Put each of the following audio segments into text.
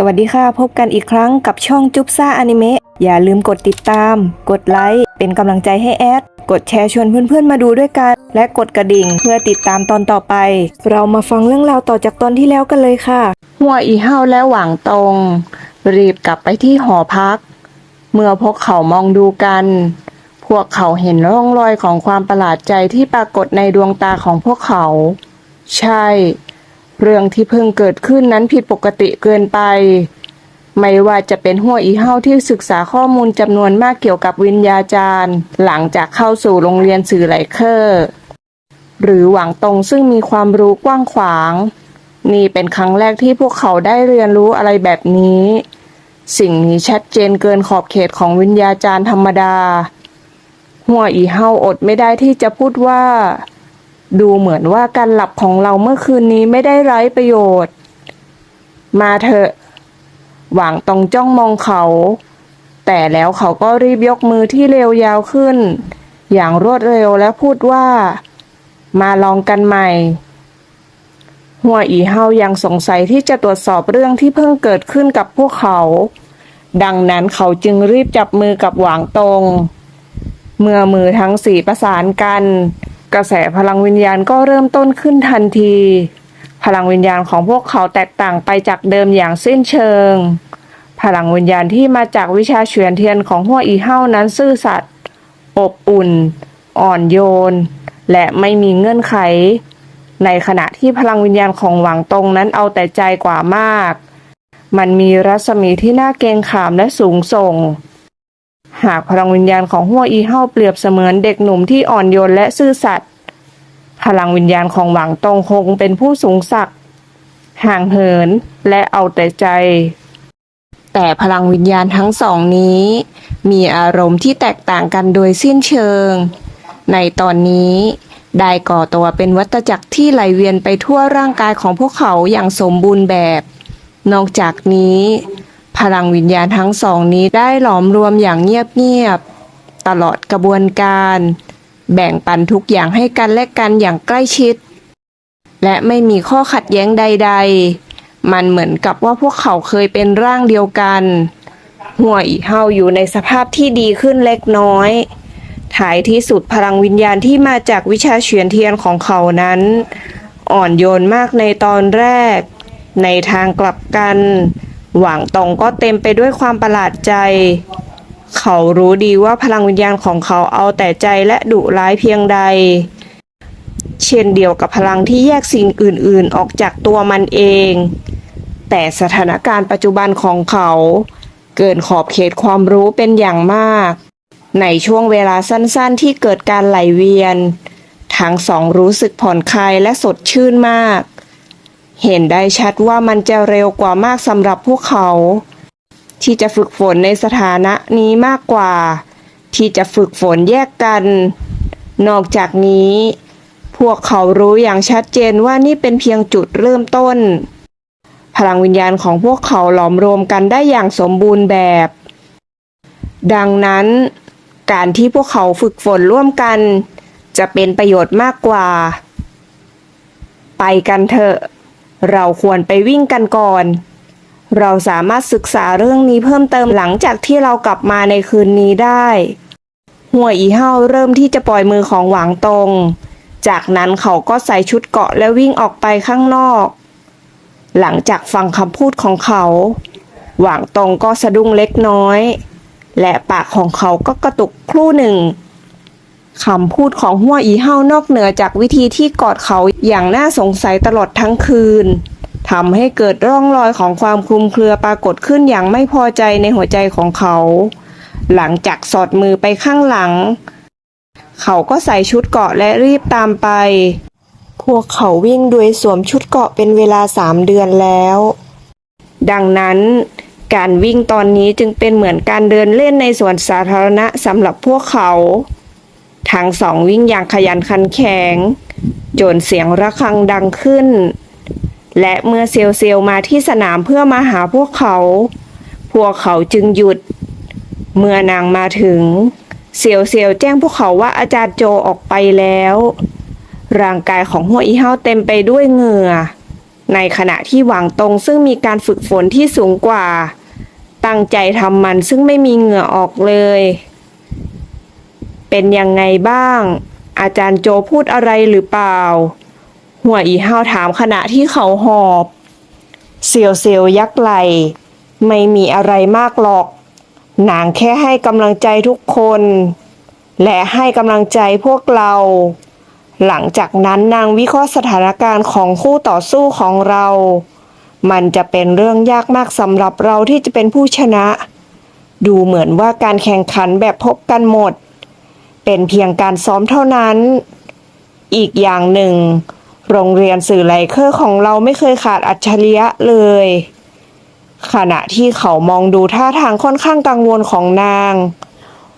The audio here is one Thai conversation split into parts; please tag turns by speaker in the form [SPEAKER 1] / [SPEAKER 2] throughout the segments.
[SPEAKER 1] สวัสดีค่ะ พบกันอีกครั้งกับช่องจุ๊บซ่าอนิเมะอย่าลืมกดติดตาม กดไลค์เป็นกำลังใจให้แอด กดแชร์ชวนเพื่อนๆมาดูด้วยกัน และกดกระดิ่งเพื่อติดตามตอนต่อไป เรามาฟังเรื่องราวต่อจากตอนที่แล้วกันเลยค่ะ หัวอีเฮาและหวังตรง รีบกลับไปที่หอพัก เมื่อพวกเขามองดูกัน พวกเขาเห็นร่องรอยของความประหลาดใจที่ปรากฏในดวงตาของพวกเขา ใช่ เรื่องที่เพิ่งเกิดขึ้นนั้นผิดปกติเกินไป ไม่ว่าจะเป็นหัวอีเฮาที่ศึกษาข้อมูลจำนวนมากเกี่ยวกับวิญญาจารย์ หลังจากเข้าสู่โรงเรียนสื่อไหลเคอร์หรือหวังตรงซึ่งมีความรู้กว้างขวาง นี่เป็นครั้งแรกที่พวกเขาได้เรียนรู้อะไรแบบนี้ สิ่งนี้ชัดเจนเกินขอบเขตของวิญญาจารย์ธรรมดา หัวอีเฮาอดไม่ได้ที่จะพูดว่า ดูเหมือนว่าการหลับของเราเมื่อคืนนี้ไม่ได้ไร้ประโยชน์ มาเถอะ หวังตรงจ้องมองเขา แต่แล้วเขาก็รีบยกมือที่เร็วยาวขึ้น อย่างรวดเร็วและพูดว่า มาลองกันใหม่ หัวอีเฮายังสงสัยที่จะตรวจสอบเรื่องที่เพิ่งเกิดขึ้นกับพวกเขา ดังนั้นเขาจึงรีบจับมือกับหวางตรง เมื่อมือทั้งสี่ประสานกัน กระแสพลังวิญญาณก็เริ่มต้นขึ้นทันที พลังวิญญาณของพวกเขาแตกต่างไปจากเดิมอย่างสิ้นเชิง พลังวิญญาณที่มาจากวิชาเฉียนเทียนของหัวอีเฮ้านั้นซื่อสัตย์อบอุ่น อ่อนโยน และไม่มีเงื่อนไข ในขณะที่พลังวิญญาณของหวังตรงนั้นเอาแต่ใจกว่ามาก มันมีรัศมีที่น่าเกรงขามและสูงส่ง หากพลังวิญญาณของหัวอีเฮาเปรียบเสมือนเด็กหนุ่มที่อ่อนโยนและซื่อสัตย์พลังวิญญาณของหวังตงคงเป็นผู้สูงศักดิ์ห่างเหินและเอาแต่ใจ แต่พลังวิญญาณทั้งสองนี้ มีอารมณ์ที่แตกต่างกันโดยสิ้นเชิง ในตอนนี้ได้ก่อตัวเป็นวัฏจักรที่ไหลเวียนไปทั่วร่างกายของพวกเขาอย่างสมบูรณ์แบบ นอกจากนี้ พลังวิญญาณทั้งสองนี้ได้หลอมรวมอย่างเงียบๆตลอดกระบวนการ แบ่งปันทุกอย่างให้กันและกันอย่างใกล้ชิด และไม่มีข้อขัดแย้งใด ๆ มันเหมือนกับว่าพวกเขาเคยเป็นร่างเดียวกันหัวอีเฮาอยู่ในสภาพที่ดีขึ้นเล็กน้อยท้ายที่สุดพลังวิญญาณที่มาจากวิชาเฉียนเทียนของเขานั้น อ่อนโยนมากในตอนแรก ในทางกลับกัน หวังตรงก็เต็มไปด้วยความประหลาดใจ เขารู้ดีว่าพลังวิญญาณของเขาเอาแต่ใจและดุร้ายเพียงใด เช่นเดียวกับพลังที่แยกสิ่งอื่นๆออกจากตัวมันเอง แต่สถานการณ์ปัจจุบันของเขา เกินขอบเขตความรู้เป็นอย่างมาก ในช่วงเวลาสั้นๆที่เกิดการไหลเวียน ทั้งสองรู้สึกผ่อนคลายและสดชื่นมาก เห็นได้ชัดว่ามันจะเร็วกว่ามากสำหรับพวกเขา ที่จะฝึกฝนในสถานะนี้มากกว่า ที่จะฝึกฝนแยกกัน นอกจากนี้ พวกเขารู้อย่างชัดเจนว่านี่เป็นเพียงจุดเริ่มต้น พลังวิญญาณของพวกเขาหลอมรวมกันได้อย่างสมบูรณ์แบบ ดังนั้น การที่พวกเขาฝึกฝนร่วมกัน จะเป็นประโยชน์มากกว่า ไปกันเถอะ เราควรไปวิ่งกันก่อน เราสามารถศึกษาเรื่องนี้เพิ่มเติมหลังจากที่เรากลับมาในคืนนี้ได้ หัวอีเฮาเริ่มที่จะปล่อยมือของหวังตรงจากนั้นเขาก็ใส่ชุดเกาะและวิ่งออกไปข้างนอก หลังจากฟังคำพูดของเขา หวังตรงก็สะดุ้งเล็กน้อย และปากของเขาก็กระตุกครู่หนึ่ง คำพูดของหัวอีเฮานอกเหนือจากวิธีที่กอดเขาอย่างน่าสงสัยตลอดทั้งคืนทำให้เกิดร่องรอยของความคลุมเครือปรากฏขึ้นอย่างไม่พอใจในหัวใจของเขา หลังจากสอดมือไปข้างหลัง เขาก็ใส่ชุดเกาะและรีบตามไป พวกเขาวิ่งโดยสวมชุดเกาะเป็นเวลาสามเดือนแล้ว ดังนั้นการวิ่งตอนนี้จึงเป็นเหมือนการเดินเล่นในสวนสาธารณะสำหรับพวกเขา ทั้งสองวิ่งอย่างขยันขันแข็ง จนเสียงระฆังดังขึ้น และเมื่อเซลเซลมาที่สนามเพื่อมาหาพวกเขา พวกเขาจึงหยุด เมื่อนางมาถึง เซียวเซียวแจ้งพวกเขาว่าอาจารย์โจออกไปแล้ว ร่างกายของหัวอีเฮาเต็มไปด้วยเหงื่อ ในขณะที่หวังตรงซึ่งมีการฝึกฝนที่สูงกว่า ตั้งใจทำมันซึ่งไม่มีเหงื่อออกเลย เป็นยังไงบ้าง อาจารย์โจพูดอะไรหรือเปล่า หัวอีห้าวถามขณะที่เขาหอบ เซียวเซียวยักไหล ไม่มีอะไรมากหรอก นางแค่ให้กำลังใจทุกคน และให้กำลังใจพวกเรา หลังจากนั้นนางวิเคราะห์สถานการณ์ของคู่ต่อสู้ของเรา มันจะเป็นเรื่องยากมากสำหรับเราที่จะเป็นผู้ชนะ ดูเหมือนว่าการแข่งขันแบบพบกันหมด เป็นเพียงการซ้อมเท่านั้น อีกอย่างหนึ่ง โรงเรียนสื่อไลเคอร์ของเราไม่เคยขาดอัจฉริยะเลย ขณะที่เขามองดูท่าทางค่อนข้างกังวลของนาง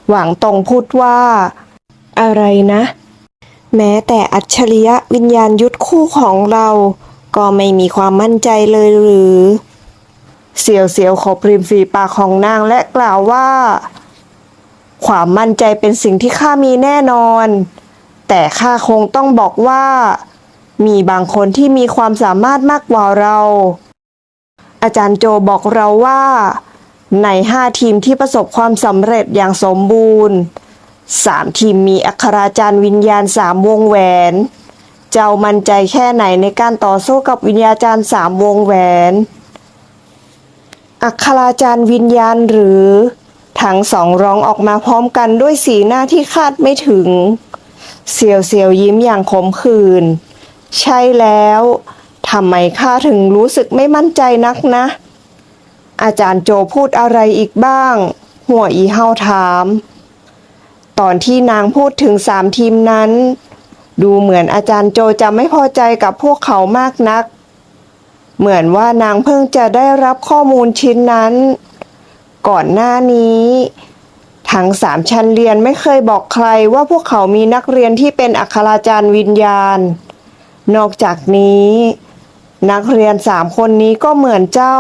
[SPEAKER 1] หวังตรงพูดว่า อะไรนะ แม้แต่อัจฉริยะวิญญาณยุทธคู่ของเรา ก็ไม่มีความมั่นใจเลยหรือ เสียวเสียวๆขบริมฝีปากของนางและกล่าวว่า ความมั่นใจเป็นสิ่งที่ข้ามีแน่นอน แต่ข้าคงต้องบอกว่า มีบางคนที่มีความสามารถมากกว่าเรา อาจารย์โจบอกเราว่า ในห้าทีมที่ประสบความสำเร็จอย่างสมบูรณ์สามทีมมีอัคราจารย์วิญญาณสามวงแหวน เจ้ามั่นใจแค่ไหนในการต่อสู้กับวิญญาจารย์สามวงแหวน อัคราจารย์วิญญาณหรือ ทั้งสองร้องออกมาพร้อมกันด้วยสีหน้าที่คาดไม่ถึงเซียวเซียวยิ้มอย่างขมขื่นใช่แล้วทำไมข้าถึงรู้สึกไม่มั่นใจนักนะ อาจารย์โจพูดอะไรอีกบ้าง หัวอีเฮาถาม ตอนที่นางพูดถึงสามทีมนั้น ดูเหมือนอาจารย์โจจะไม่พอใจกับพวกเขามากนัก เหมือนว่านางเพิ่งจะได้รับข้อมูลชิ้นนั้น ก่อนหน้านี้ทั้งสามชั้นเรียนไม่เคยบอกใครว่าพวกเขามีนักเรียนที่เป็นอัคราจารย์วิญญาณ นอกจากนี้ นักเรียนสามคนนี้ก็เหมือนเจ้า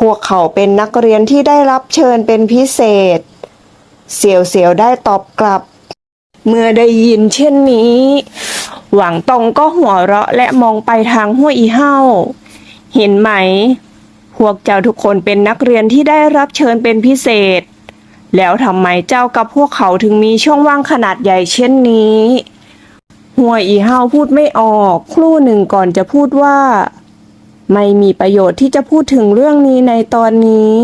[SPEAKER 1] พวกเขาเป็นนักเรียนที่ได้รับเชิญเป็นพิเศษ เสียวเสียวได้ตอบกลับ เมื่อได้ยินเช่นนี้ หวังตงก็หัวเราะและมองไปทางห้วยอีเห้า เห็นไหม พวกเจ้าทุกคนเป็นนักเรียนที่ได้รับเชิญเป็นพิเศษ แล้วทำไมเจ้ากับพวกเขาถึงมีช่องว่างขนาดใหญ่เช่นนี้หัวอีเฮาพูดไม่ออก ครู่หนึ่งก่อนจะพูดว่า ไม่มีประโยชน์ที่จะพูดถึงเรื่องนี้ในตอนนี้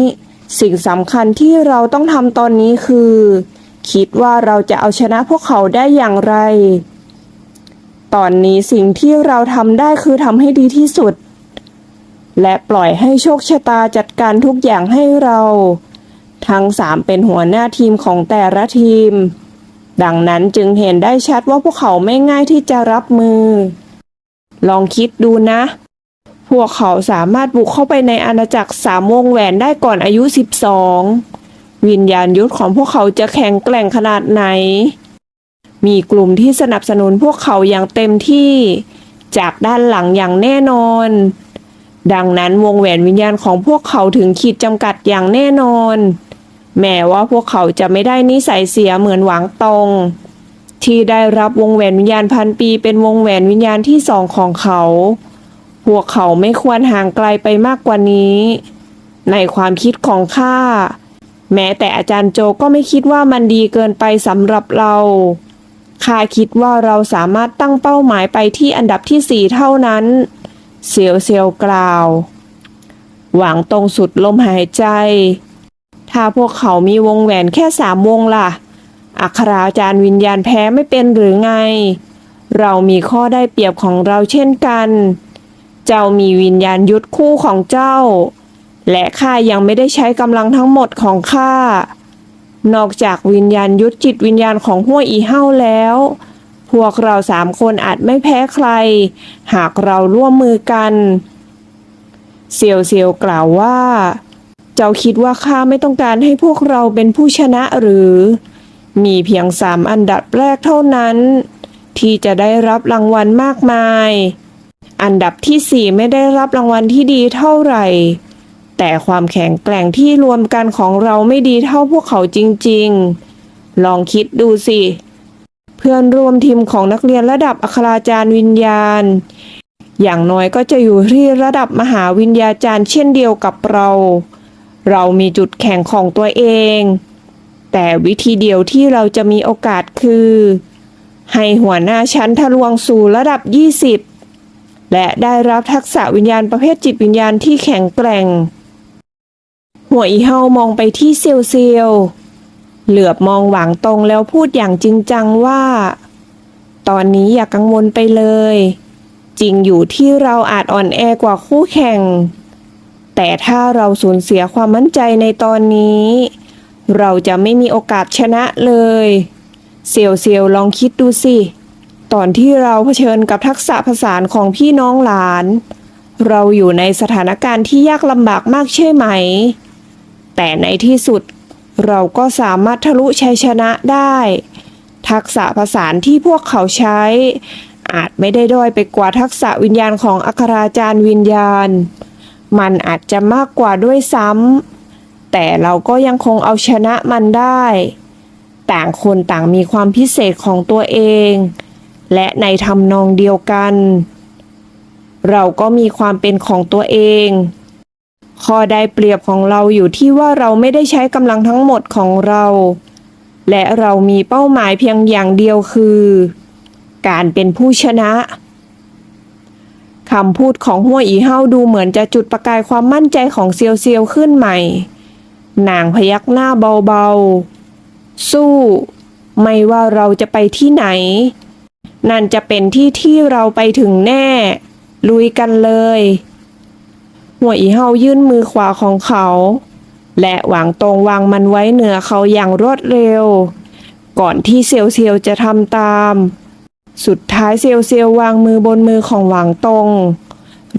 [SPEAKER 1] สิ่งสำคัญที่เราต้องทำตอนนี้คือ คิดว่าเราจะเอาชนะพวกเขาได้อย่างไร ตอนนี้สิ่งที่เราทำได้คือทำให้ดีที่สุด และปล่อยให้โชคชะตาจัดการทุกอย่างให้เรา ทั้งสามเป็นหัวหน้าทีมของแต่ละทีม ดังนั้นจึงเห็นได้ชัดว่าพวกเขาไม่ง่ายที่จะรับมือ ลองคิดดูนะ พวกเขาสามารถบุกเข้าไปในอาณาจักรสามวงแหวนได้ก่อนอายุ 12 วิญญาณยุทธของพวกเขาจะแข็งแกร่งขนาดไหน มีกลุ่มที่สนับสนุนพวกเขาอย่างเต็มที่ จากด้านหลังอย่างแน่นอน ดังนั้นวงแหวนวิญญาณของพวกเขาถึงขีดจำกัดอย่างแน่นอน แม้ว่าพวกเขาจะไม่ได้นิสัยเสียเหมือนหวังตง ที่ได้รับวงแหวนวิญญาณพันปีเป็นวงแหวนวิญญาณที่สองของเขา พวกเขาไม่ควรห่างไกลไปมากกว่านี้ ในความคิดของข้าแม้แต่อาจารย์โจก็ไม่คิดว่ามันดีเกินไปสำหรับเราข้าคิดว่าเราสามารถตั้งเป้าหมายไปที่อันดับที่สี่เท่านั้น เซียวเซียวกล่าว หวังตรงสุดลมหายใจ ถ้าพวกเขามีวงแหวนแค่สามวงล่ะ อัคราจารย์วิญญาณแพ้ไม่เป็นหรือไง เรามีข้อได้เปรียบของเราเช่นกัน เจ้ามีวิญญาณยุทธคู่ของเจ้า และข้ายังไม่ได้ใช้กำลังทั้งหมดของข้านอกจากวิญญาณยุทธจิตวิญญาณของห้วยอีเฮ้าแล้ว พวกเราสามคนอาจไม่แพ้ใคร หากเราร่วมมือกันเซียวเซียวกล่าวว่า เจ้าคิดว่าข้าไม่ต้องการให้พวกเราเป็นผู้ชนะหรือ มีเพียงสามอันดับแรกเท่านั้น ที่จะได้รับรางวัลมากมาย อันดับที่สี่ไม่ได้รับรางวัลที่ดีเท่าไหร่ แต่ความแข็งแกร่งที่รวมกันของเราไม่ดีเท่าพวกเขาจริง ๆ ลองคิดดูสิ เพื่อนร่วมทีมของนักเรียนระดับอัคราจารย์วิญญาณ อย่างน้อยก็จะอยู่ที่ระดับมหาวิญญาจารย์เช่นเดียวกับเรา เรามีจุดแข็งของตัวเอง แต่วิธีเดียวที่เราจะมีโอกาสคือ ให้หัวหน้าชั้นทะลวงสู่ระดับ 20 และได้รับทักษะวิญญาณประเภทจิตวิญญาณที่แข็งแกร่ง หัวอีเฮามองไปที่เซียวเซียว เหลือบมองหวางตรงแล้วพูดอย่างจริงจังว่า ตอนนี้อย่ากกังวลไปเลย จริงอยู่ที่เราอาจอ่อนแอกว่าคู่แข่ง แต่ถ้าเราสูญเสียความมั่นใจในตอนนี้ เราจะไม่มีโอกาสชนะเลยเซียวเซียวลองคิดดูสิ ตอนที่เราเผชิญกับทักษะผสานของพี่น้องหลาน เราอยู่ในสถานการณ์ที่ยากลำบากมากใช่ไหม แต่ในที่สุด เราก็สามารถทะลุชัยชนะได้ ทักษะผสานที่พวกเขาใช้ อาจไม่ได้ด้อยไปกว่าทักษะวิญญาณของอัคราจารย์วิญญาณ มันอาจจะมากกว่าด้วยซ้ำแต่เราก็ยังคงเอาชนะมันได้ ต่างคนต่างมีความพิเศษของตัวเอง และในทำนองเดียวกัน เราก็มีความเป็นของตัวเอง ข้อได้เปรียบของเราอยู่ที่ว่าเราไม่ได้ใช้กำลังทั้งหมดของเรา และเรามีเป้าหมายเพียงอย่างเดียวคือ การเป็นผู้ชนะคำพูดของหัวอีเฮาดูเหมือนจะจุดประกายความมั่นใจของเซียวเซียวขึ้นใหม่นางพยักหน้าเบาๆ สู้ ไม่ว่าเราจะไปที่ไหน นั่นจะเป็นที่ที่เราไปถึงแน่ ลุยกันเลย หัวอีเฮายื่นมือขวาของเขา และหวางตรงวางมันไว้เหนือเขาอย่างรวดเร็ว ก่อนที่เซียวเซียวจะทำตาม สุดท้ายเซียวเซียววางมือบนมือของหวางตรง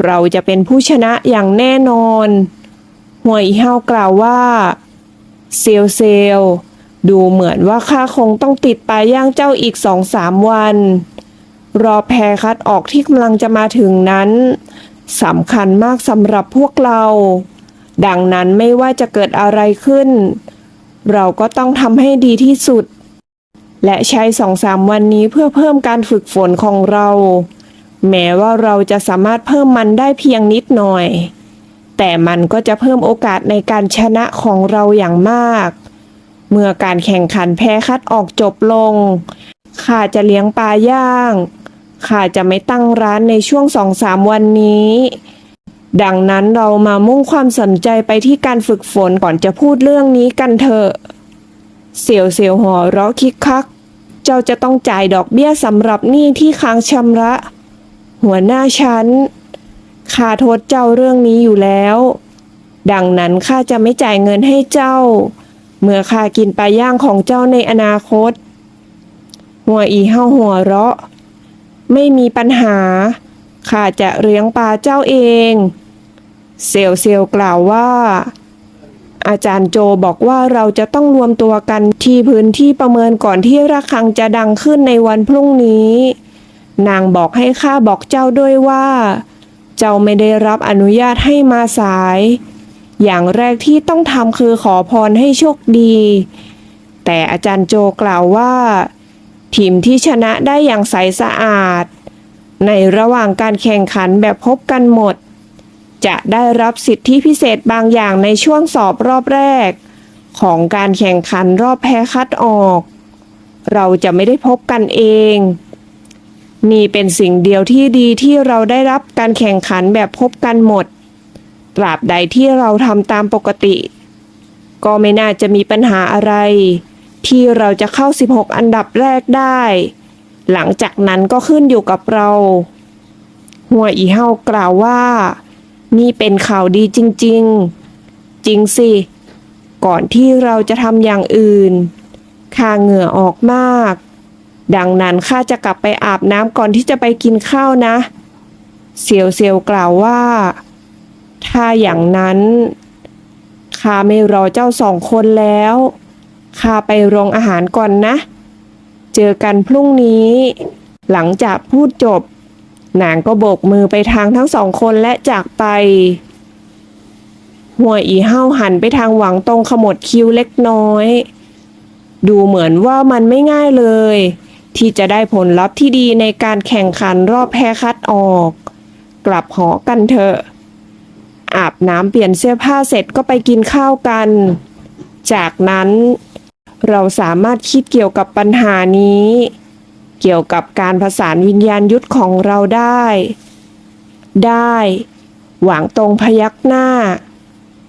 [SPEAKER 1] เราจะเป็นผู้ชนะอย่างแน่นอน หัวอีเฮากล่าวว่าเซียวเซียวดูเหมือนว่าข้าคงต้องติดปลายย่างเจ้าอีกสองสามวัน รอแพรคัดออกที่กำลังจะมาถึงนั้น สำคัญมากสำหรับพวกเรา ดังนั้นไม่ว่าจะเกิดอะไรขึ้น เราก็ต้องทำให้ดีที่สุด และใช้สองสามวันนี้เพื่อเพิ่มการฝึกฝนของเรา แม้ว่าเราจะสามารถเพิ่มมันได้เพียงนิดหน่อย แต่มันก็จะเพิ่มโอกาสในการชนะของเราอย่างมาก เมื่อการแข่งขันแพ้คัดออกจบลงข้าจะเลี้ยงปลาย่าง ข้าจะไม่ตั้งร้านในช่วงสองสามวันนี้ ดังนั้นเรามามุ่งความสนใจไปที่การฝึกฝนก่อนจะพูดเรื่องนี้กันเถอะ เสียวเสียวหัวเราะคิกคัก เจ้าจะต้องจ่ายดอกเบี้ยสำหรับหนี้ที่ค้างชำระ หัวหน้าฉันข้าโทษเจ้าเรื่องนี้อยู่แล้ว ดังนั้นข้าจะไม่จ่ายเงินให้เจ้า เมื่อข้ากินปลาย่างของเจ้าในอนาคต หัวอีเฮาหัวเราะ ไม่มีปัญหา ข้าจะเลี้ยงปลาเจ้าเอง เซลเซลกล่าวว่า อาจารย์โจบอกว่าเราจะต้องรวมตัวกันที่พื้นที่ประเมินก่อนที่ระฆังจะดังขึ้นในวันพรุ่งนี้ นางบอกให้ข้าบอกเจ้าด้วยว่า เจ้าไม่ได้รับอนุญาตให้มาสาย อย่างแรกที่ต้องทำคือขอพรให้โชคดี แต่อาจารย์โจกล่าวว่า ทีมที่ชนะได้อย่างใสสะอาด ในระหว่างการแข่งขันแบบพบกันหมด จะได้รับสิทธิพิเศษบางอย่างในช่วงสอบรอบแรก ของการแข่งขันรอบแพ้คัดออก เราจะไม่ได้พบกันเอง นี่เป็นสิ่งเดียวที่ดีที่เราได้รับการแข่งขันแบบพบกันหมด ตราบใดที่เราทำตามปกติ ก็ไม่น่าจะมีปัญหาอะไร ที่เราจะเข้า 16 อันดับแรกได้ หลังจากนั้นก็ขึ้นอยู่กับเรา หัวอีเฮากล่าวว่า นี่เป็นข่าวดีจริง ๆ จริงสิ ก่อนที่เราจะทำอย่างอื่นข้าเหงื่อออกมาก ดังนั้นข้าจะกลับไปอาบน้ำก่อนที่จะไปกินข้าวนะ เซียวเซียวกล่าวว่า ถ้าอย่างนั้นข้าไม่รอเจ้าสองคนแล้ว ข้าไปโรงอาหารก่อนนะ เจอกันพรุ่งนี้ หลังจากพูดจบ นางก็โบกมือไปทางทั้งสองคนและจากไป หัวอีเห้าหันไปทางหวังตรงขมวดคิ้วเล็กน้อย ดูเหมือนว่ามันไม่ง่ายเลย ที่จะได้ผลลัพธ์ที่ดีในการแข่งขันรอบแพ้คัดออก
[SPEAKER 2] กลับหอกันเถอะ อาบน้ำเปลี่ยนเสื้อผ้าเสร็จก็ไปกินข้าวกันจากนั้น เราสามารถคิดเกี่ยวกับปัญหานี้ เกี่ยวกับการผสานวิญญาณยุทธของเราได้ ได้ หวังตรงพยักหน้า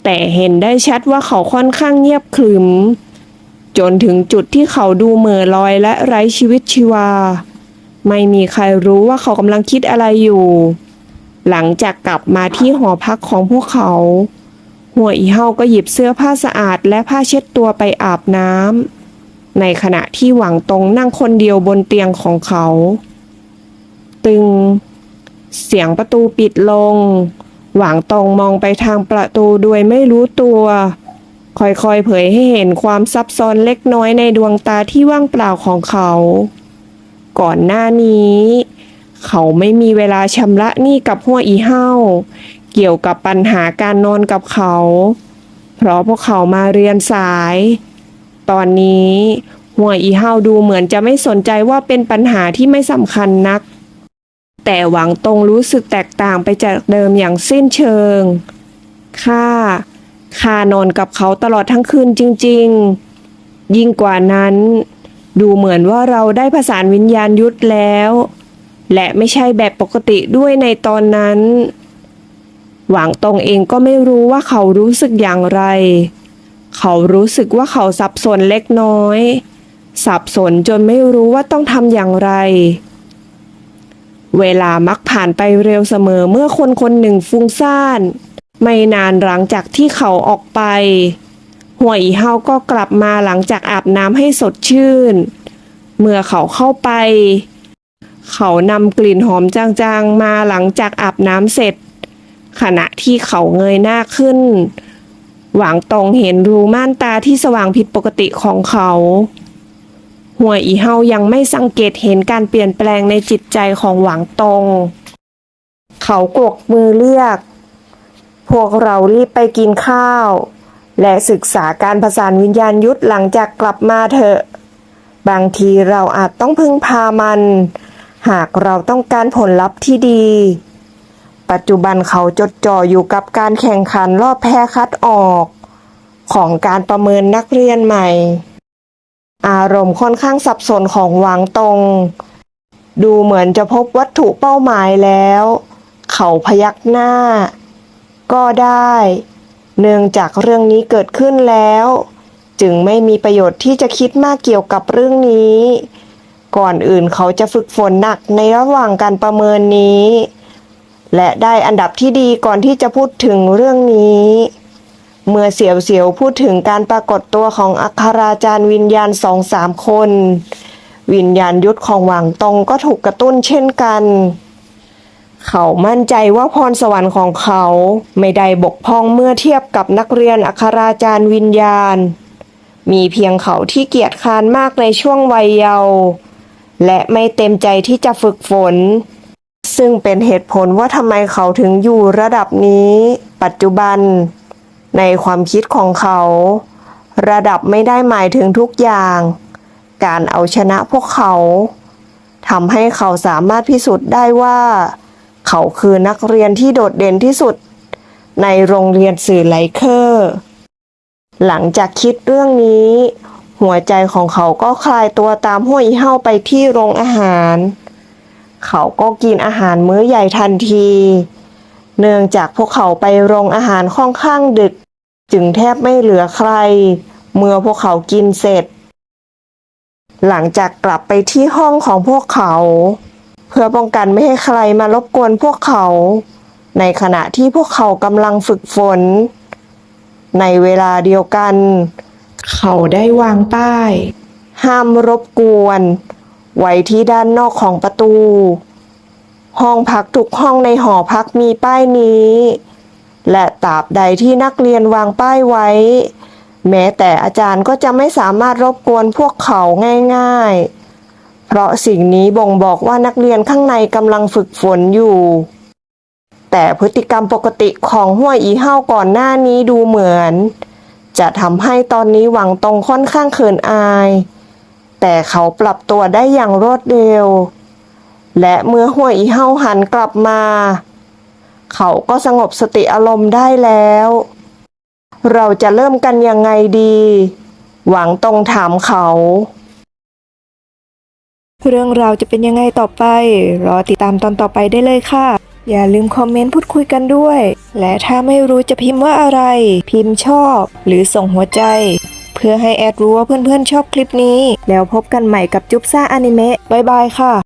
[SPEAKER 2] แต่เห็นได้ชัดว่าเขาค่อนข้างเงียบขรึม จนถึงจุดที่เขาดูเหม่อลอยและไร้ชีวิตชีวา ไม่มีใครรู้ว่าเขากำลังคิดอะไรอยู่ หลังจากกลับมาที่หอพักของพวกเขา หัวอีเฮาก็หยิบเสื้อผ้าสะอาดและผ้าเช็ดตัวไปอาบน้ำในขณะที่หวังตรงนั่งคนเดียวบนเตียงของเขา ตึง เสียงประตูปิดลง หวังตรงมองไปทางประตูโดยไม่รู้ตัว ค่อยๆเผยให้เห็นความซับซ้อนเล็กน้อยในดวงตาที่ว่างเปล่าของเขา ก่อนหน้านี้เขาไม่มีเวลาชำระหนี้กับหัวอีเห้า เกี่ยวกับปัญหาการนอนกับเขา เพราะพวกเขามาเรียนสาย ตอนนี้หัวอีเห้าดูเหมือนจะไม่สนใจว่าเป็นปัญหาที่ไม่สำคัญนัก แต่หวังตรงรู้สึกแตกต่างไปจากเดิมอย่างสิ้นเชิงข้าข้านอนกับเขาตลอดทั้งคืนจริง ๆ ยิ่งกว่านั้น ดูเหมือนว่าเราได้ผสานวิญญาณยุทธแล้ว และไม่ใช่แบบปกติด้วยในตอนนั้น หวังตรงเองก็ไม่รู้ว่าเขารู้สึกอย่างไร เขารู้สึกว่าเขาสับสนเล็กน้อย สับสนจนไม่รู้ว่าต้องทำอย่างไร เวลามักผ่านไปเร็วเสมอเมื่อคนคนหนึ่งฟุ้งซ่าน ไม่นานหลังจากที่เขาออกไปหัวอีเฮาก็กลับมาหลังจากอาบน้ำให้สดชื่น เมื่อเขาเข้าไป เขานำกลิ่นหอมจางๆมาหลังจากอาบน้ำเสร็จ ขณะที่เขาเงยหน้าขึ้น หวังตรงเห็นรูม่านตาที่สว่างผิดปกติของเขา หัวอีเฮายังไม่สังเกตเห็นการเปลี่ยนแปลงในจิตใจของหวังตรง เขากวกมือเรียก พวกเรารีบไปกินข้าว และศึกษาการผสานวิญญาณยุทธหลังจากกลับมาเถอะ บางทีเราอาจต้องพึ่งพามัน หากเราต้องการผลลัพธ์ที่ดี ปัจจุบันเขาจดจ่ออยู่กับการแข่งขันรอบแพ้คัดออก ของการประเมินนักเรียนใหม่ อารมณ์ค่อนข้างสับสนของหวังตรงดูเหมือนจะพบวัตถุเป้าหมายแล้ว เขาพยักหน้า ก็ได้ เนื่องจากเรื่องนี้เกิดขึ้นแล้ว จึงไม่มีประโยชน์ที่จะคิดมากเกี่ยวกับเรื่องนี้ ก่อนอื่นเขาจะฝึกฝนหนักในระหว่างการประเมินนี้ และได้อันดับที่ดีก่อนที่จะพูดถึงเรื่องนี้ เมื่อเสียวเสียวพูดถึงการปรากฏตัวของอัคราจารย์วิญญาณสองสามคน วิญญาณยุทธของหวังตงก็ถูกกระตุ้นเช่นกัน เขามั่นใจว่าพรสวรรค์ของเขาไม่ได้บกพร่องเมื่อเทียบกับนักเรียนอัคราจารย์วิญญาณ มีเพียงเขาที่เกียจคร้านมากในช่วงวัยเยาว์และไม่เต็มใจที่จะฝึกฝน ซึ่งเป็นเหตุผลว่าทำไมเขาถึงอยู่ระดับนี้ ปัจจุบัน ในความคิดของเขา ระดับไม่ได้หมายถึงทุกอย่าง การเอาชนะพวกเขาทำให้เขาสามารถพิสูจน์ได้ว่า เขาคือนักเรียนที่โดดเด่นที่สุด ในโรงเรียนสื่อไลเคอร์ หลังจากคิดเรื่องนี้ หัวใจของเขาก็คลายตัวตามห้วยเห้าไปที่โรงอาหาร เขาก็กินอาหารมื้อใหญ่ทันที เนื่องจากพวกเขาไปโรงอาหารค่อนข้างดึก จึงแทบไม่เหลือใคร เมื่อพวกเขากินเสร็จ หลังจากกลับไปที่ห้องของพวกเขา เพื่อป้องกันไม่ให้ใครมารบกวนพวกเขา ในขณะที่พวกเขากำลังฝึกฝน ในเวลาเดียวกัน เขาได้วางป้าย ห้ามรบกวน ไว้ที่ด้านนอกของประตู ห้องพักทุกห้องในหอพักมีป้ายนี้ และตราบใดที่นักเรียนวางป้ายไว้ แม้แต่อาจารย์ก็จะไม่สามารถรบกวนพวกเขาง่ายๆ เพราะสิ่งนี้บ่งบอกว่านักเรียนข้างในกำลังฝึกฝนอยู่ แต่พฤติกรรมปกติของห้วยอีเห้าก่อนหน้านี้ดูเหมือน จะทำให้ตอนนี้หวังตรงค่อนข้างเขินอาย แต่เขาปรับตัวได้อย่างรวดเร็ว และเมื่อห้วยอีเห้าหันกลับมา เขาก็สงบสติอารมณ์ได้แล้ว เราจะเริ่มกันยังไงดี หวังตรงถามเขา
[SPEAKER 1] เรื่องราวจะเป็นยังไงต่อไป รอติดตามตอนต่อไปได้เลยค่ะ อย่าลืมคอมเมนต์พูดคุยกันด้วย และถ้าไม่รู้จะพิมพ์ว่าอะไร พิมพ์ชอบ หรือส่งหัวใจ พื่อให้แอดรู้ว่าเพื่อนๆชอบคลิปนี้ แล้วพบกันใหม่กับจุ๊บซ่าอนิเมะบายบายค่ะ